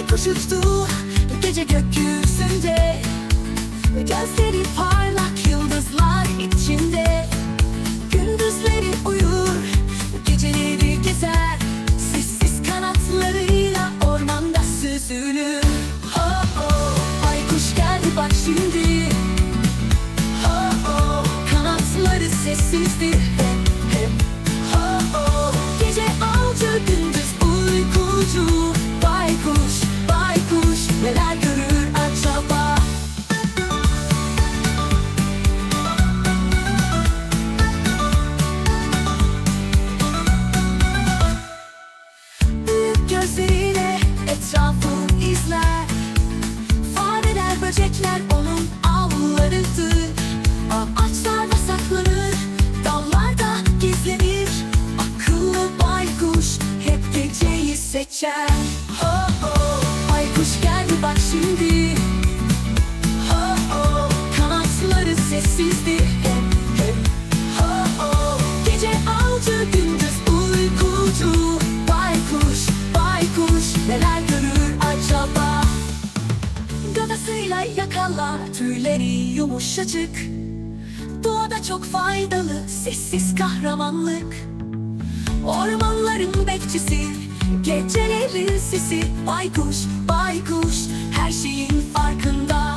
Baykuş uçtu gece gökyüzünde. Gözleri parlak seçer Oh oh, baykuş geldi bak şimdi. Oh oh, kanatları sessizdi. Hep hep Oh oh, gece avcı gündüz uykucu. Baykuş, baykuş neler görür acaba? Gagasıyla yakalar tüyleri yumuşacık. Doğada çok faydalı sessiz kahramanlık. Ormanların bekçisi Gecelerin sesi Baykuş, baykuş. Her şeyin farkında